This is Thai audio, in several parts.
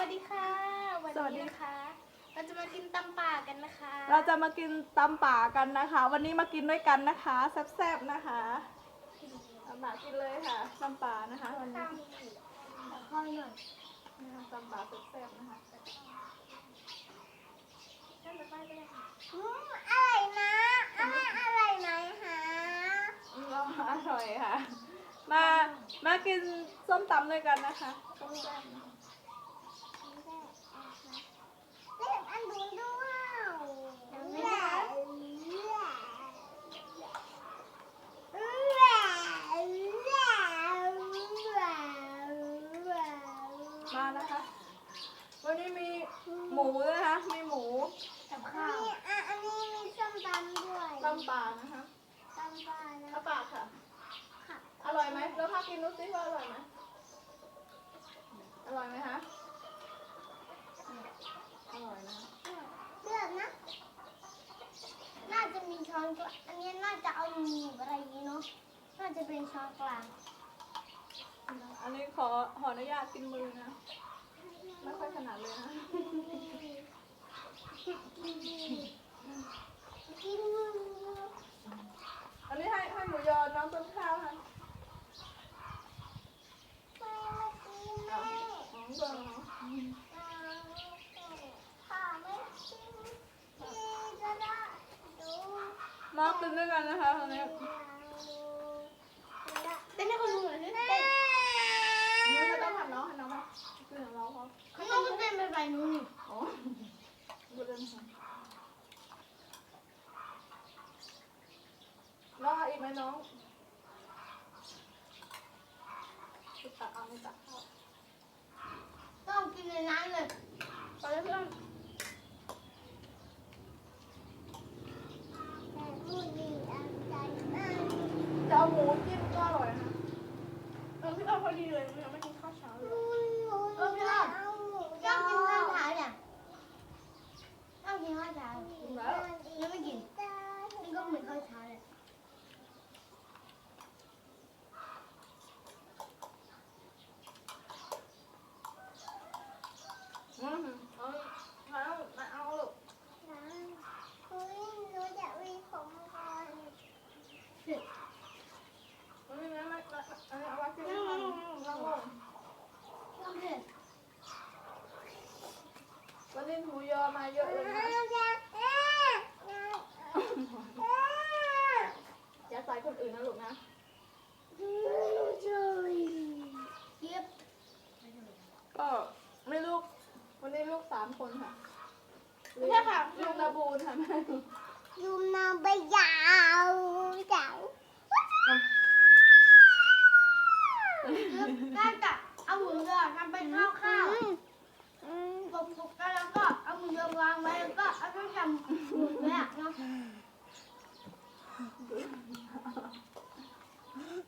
วัสดีค่ะ วันสวัสดี นี้นะคะ เราจะมากินตำป่ากันนะคะเราจะมากินตำป่ากันนะคะ วันนี้มากินด้วยกันนะคะแซ่บๆนะคะตำป่ากินเลยค่ะตำป่านะคะวันนี้ข้าวหน่อยนะคะตำป่าแซ่บๆนะคะนั่นจะไปก็ได้ค่ะอืมอร่อยนะอร่อยอร่อยไหมคะเราอร่อยค่ะ มามากินส้มตำด้วยกันนะคะแซ่บๆนะคะ เล่นอันดูด้วยแหละแหละแหละแหละ มานะคะ วันนี้มีหมูด้วยนะคะมีหมู กับข้าว นี่อะอันนี้มีส้มตำด้วย ตำป่านะคะ ตำปลานะ เอาปากค่ะ ค่ะ อร่อยไหมแล้วถ้า กินดูสิว่าอร่อยไหมอร่อยไหมคะอร่อยนะคะเลือกนะ น่าจะมีช้อนกลางอันนี้น่าจะเอาหนีบอะไรอย่างนี้เนาะ น่าจะเป็นช้อนกลางอันนี้ขอขออนุญาตกินมือนะ ไม่ค่อยถนัดเลยนะ กิน อันนี้ให้ให้หมูยอน้องต้นข้าวค่ะ ไม่มากิน เอา แม่ ของเบอร์ ค่ะไม่กินพี่จะได้ดู มากินด้วยกันนะคะตอนนี้เต้นให้คนดูหน่อยสิเต้นนี่ไม่ต้องทำน้องให้น้องมากินของเราเขาเขาต้องเต้นไปไปนู้นนี่อ๋อบุญค่ะน้องเอาอีกไหมน้องตักเอาไม่ตักข้าต้องกินในน้ำเลยไปเลยเพื่อน จะเอาหมูจิ้มก็อร่อยนะเราคิดเอาพอดีเลยมันยังไม่กินข้าวเช้าเลย เออพี่อ้อมต้องกินข้าวเช้าเนี่ยต้องกินข้าวเช้า กินแล้ว ยังไม่กินนี่ก็เหมือนข้าวเช้าเลย อืมเอาเอาเอาเอาลูก เฮ้ยหนูจะวีผมก่อน มันมีน้ำมันอันนี้เอาไว้ที่นี่ก่อนแล้วก็ ต้องเผ็ด วันนี้หมูยอมาเยอะเลยนะอย่าใส่คนอื่นนะลูกนะ เย็บ ก็ไม่ลูก วันนี้ลูกสามคนค่ะ ไม่ใช่ค่ะ ลูกนา บูนค่ะแม่ยูมาไปยาวเจ้าได้จะเอาหมูเดือทำเป็นข้าวข้าวกบๆกันแล้วก็เอาหมูเดือวางไว้แล้วก็เอาไปทำหมูเดือเนาะ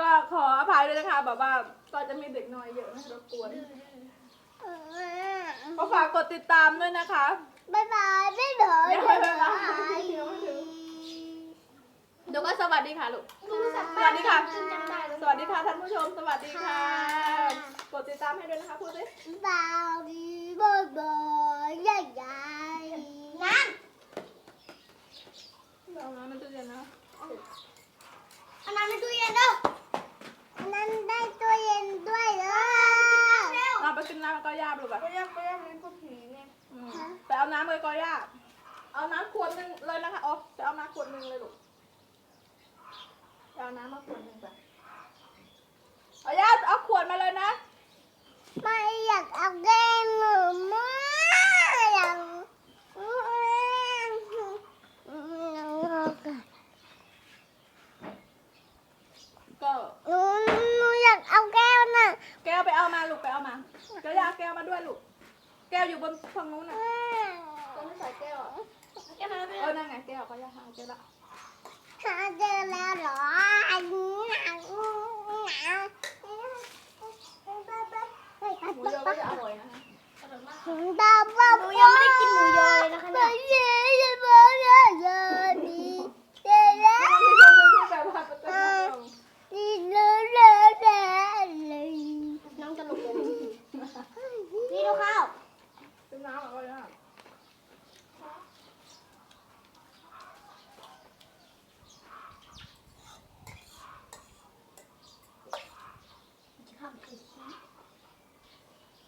ก็ขออภัยด้วยนะคะแบบว่าก็จะมีเด็กน้อยเยอะนะรบกวนก็ฝากกดติดตามด้วยนะคะ บายบายบ๊ายบายยังไม่บ๊ายบาย เดี๋ยวไม่ถึงเดี๋ยวก็สวัสดีค่ะลูกดูสักสวัสดีค่ะ จำได้เลยสวัสดีค่ะท่านผู้ชม สวัสดีค่ะ กดติดตามให้ด้วยนะคะพูดสิบายบายบายยายยายน้เอาน้ำมันจะเย็นนะำอันนั้นในตู้เย็นเด้อ นั่นได้ตัวเย็นด้วยเลย เราไปกินน้ำก็ยาบลูกอะ ก็ยังก็ยังมีกูผีไง อืม ไปเอย่าเอาน้ำขวดหนึ่งเลยนะคะอ๋อจะเอาน้ำขวดหนึ่งเลยลูกเอาน้ำมาขวดหนึ่งไปเอายาเอาขวดมาเลยนะ ไม่อยากเอาแก้มหนูมากอยาก ก็ หนูหนูอยากเอาแก้วน่ะ แก้วไปเอามาลูกไปเอามาเดี๋ยวยาแก้วมาด้วยลูก แก้วอยู่บนฝั่งนู้นน่ะจะไม่ใส่แก้วอะ แค่นั้นเออนั่นไงแก้วก็ยาหาเจอละหาเจอแล้วเหรออันนี้หนังหนังหมูยอก็จะอร่อยนะคะหนูยังไม่ได้กินหมูยอเลยนะคะเนี่ย เย้เย้เย้เย้เย้ดีเย้เย้ มีคนหนึงที่แบบว่าจะ ดีเลยเลยเลยเลย น้องจะลงเลยนี่ดูข้าว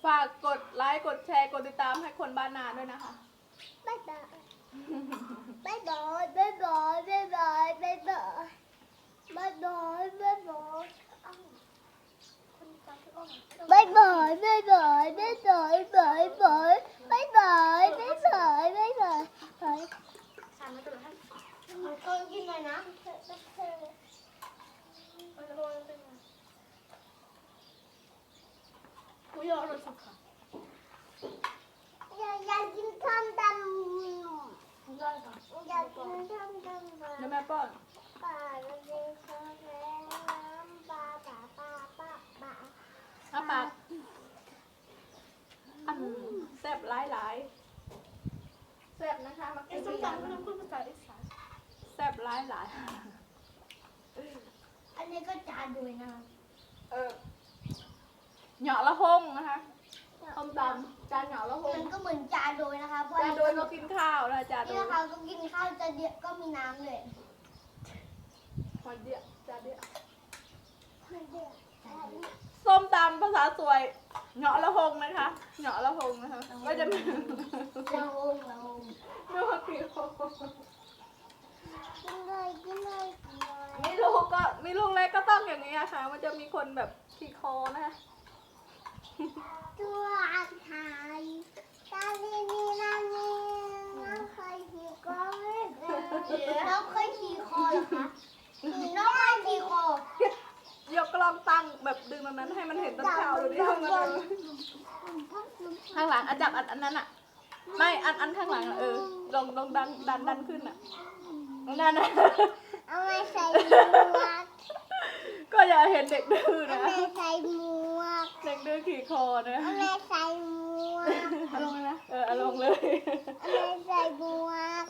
ฝากกดไลค์ กดแชร์ กดติดตามให้คนบ้านนาด้วยนะคะ บ๊ายบายบ๊ายบายบ๊ายบายบ๊ายบายบ๊ายบายบ๊ายบายบ๊ายบายเอ้าคนฟังพี่อ้อม บ๊ายบายบ๊ายบายบ๊ายบายบ๊ายบายบ๊ายบายบ๊ายบายาปลาอาปากอันแซ่บหลายหลายแซ่บนะคะมักจะส้มตำก็ต้องพูดภาษาอีสานแซ่บหลายหลายอันนี้ก็จานด้วยนะเออเหยาะละห งนะคะต้มตำจานเหยาะละหงมันก็เหมือนจานโดยนะคะเพราะจานโดยเรากินข้าวนะจานโดนี่ยนะคะก็กินข้าวจะเดียวก็มีน้ำเลยพอเดียวจานเดียวส้มตำภาษาสวยเหยาะละหงนะคะเหยาะละหงนะคะก็จะมีเราเราดูว่ากี่คนกินเลยกินเลยกินเลยมีลูกก็มีลูกเล็กก็ต้องอย่างนี้อะค่ะ มันจะมีคนแบบขี่คอนะคะ ตัวอาหารตาลีนีนานีน้องเคยขี่คอไหมน้องเคยขี่คอเหรอคะน้องเคยขี่คอยกกล้องตั้งแบบดึงตรงนั้นให้มันเห็นต้นข้าวดูดิข้างหลังข้างหลังอะจับอันอันนั้นอะไม่อันอันข้างหลังอะเออลองลองดันดันดันขึ้นอะนั่นนะเอาไว้ใส่หมวกก็อย่าเห็นเด็กดื้อเอานะไว้ใส่หมวก เด็กดื้อขี่คอนะเอาไว้ใส่หมวกเอาลงเลยนะเออเอาลงเลย เอาไว้ใส่หมวก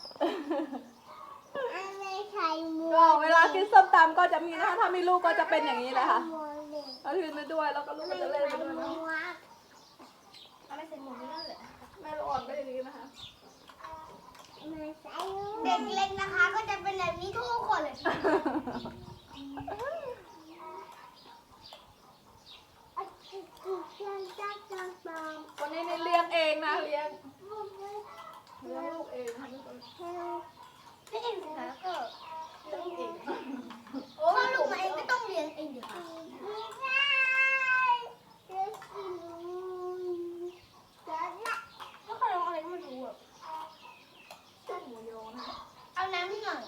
เอาไว้ใส่หมวก็กเวลากินส้มตำก็จะมีนะคะถ้ามีลูกก็จะเป็นอย่างนี้แหละค่ะหมวกเด็กก็คือไปด้วยแล้วก็ลูกก็จะเล่นไปด้วยนะเอาไม่ใส่หมวกไม่ได้เลยแม่ลูกอ่อนก็อย่างนี้นะคะเด็กเล็กนะคะก็จะเป็นแบบนี้ทุกคนเลยอาทิตย์ที่ฉันจะจำตาม วันนี้นี่เลี้ยงเองนะเลี้ยงเลี้ยงลูกเองค่ะทุกคน ไม่เองนะก็ เรื่องเอง โอ้ลูกมาเองก็ต้องเรียนเองเดี๋ยวค่ะไม่ใช่เรียนสิจะละ แล้วเขาลองอะไรก็ไม่รู้อะ ต้มหมูยอนะ เอาน้ำให้หน่อย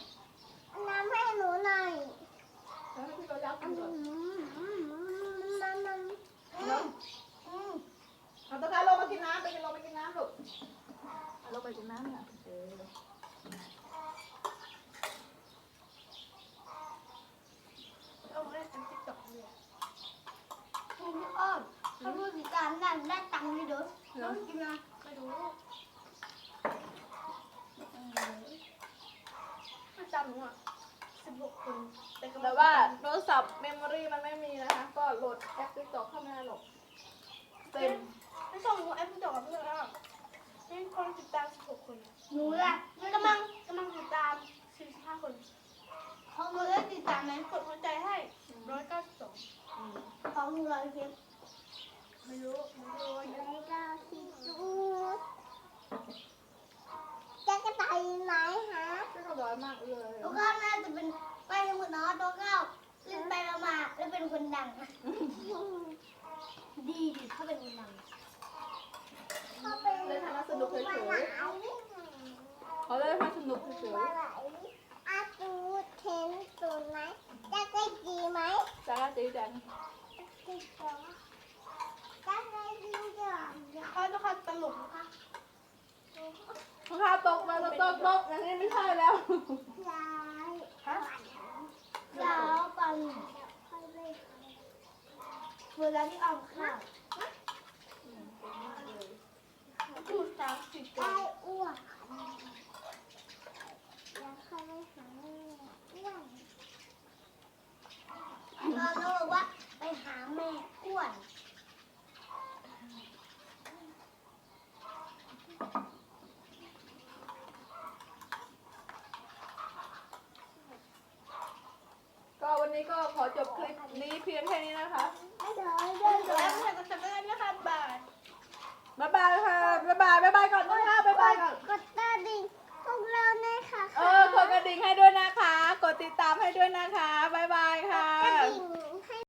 เอาน้ำให้หนูหน่อย แล้วให้พี่เรายักกินก่อน น้ำมัน แล้วเอาตะการลงมากินน้ำไปกินลงไปกินน้ำลูกเอาลงไปกินน้ำเนี่ยเออ เอาไว้ทำติ๊กต็อกเลย คุณอ้อมถ้า พูดถึงการได้ได้ตังค์เลยเด้อน้องกินนะไม่รู้ไม่จำหนูอะสิบหกคนแต่ก็แต่ว่าโทรศัพท์เมมโมรี่มันไม่มีนะคะ ก็โหลดแอปติ๊กต็อกเข้ามาหรอกเต็มไม่ส่งหนูแอปติ๊กต็อกกับเพื่อนอะนี่คนติดตามสิบหกคนหนูล่ะกำลังกำลังติดตามสี่สิบห้าคนของหนูได้ติดตามไหมกดหัวใจให้ร้อยเก้าสิบสองของหนูร้อยเพียง ไม่รู้ไม่รู้ร้อยเก้าสิบสูจะกระต่ายไหนฮะไม่ก็ร้อยมากเลยตัวข้าวน่าจะเป็นไปหมดเนาะตัวข้าวเล่นไปแล้วมาแล้วเป็นคนดัง ดีดิเขาเป็นคนดังเขาเป็นเล่นให้มันสนุกเฉยๆเขาเล่นให้มันสนุกเฉยอาตูเทนตูไหมจะได้ดีไหมๆจ้าจีจังจะได้ดีจ้ะ เขาต้องคอยตลกนะคะ ข้าวตก มาแล้วตกตกอย่างนี้ไม่ใช่แล้วลายฮะยาวปันเวลาที่เอาข้าวพูดตามสิบได้อ้วนอยากเข้าไปหาแม่อ้วนเราต้องบอกว่าไปหาแม่อ้วน ขอจบคลิปนี้เพียงแค่นี้นะคะ แล้วก็กดซับสไครต์นะคะบาย บ๊ายบายค่ะ บ๊ายบาย บ๊ายบายก่อนนะคะบ๊ายบายก่อน กดตาดิ่งพวกเราเนยค่ะเออ กดกระดิ่งให้ด้วยนะคะ กดติดตามให้ด้วยนะคะ บ๊ายบายค่ะกระดิ่ง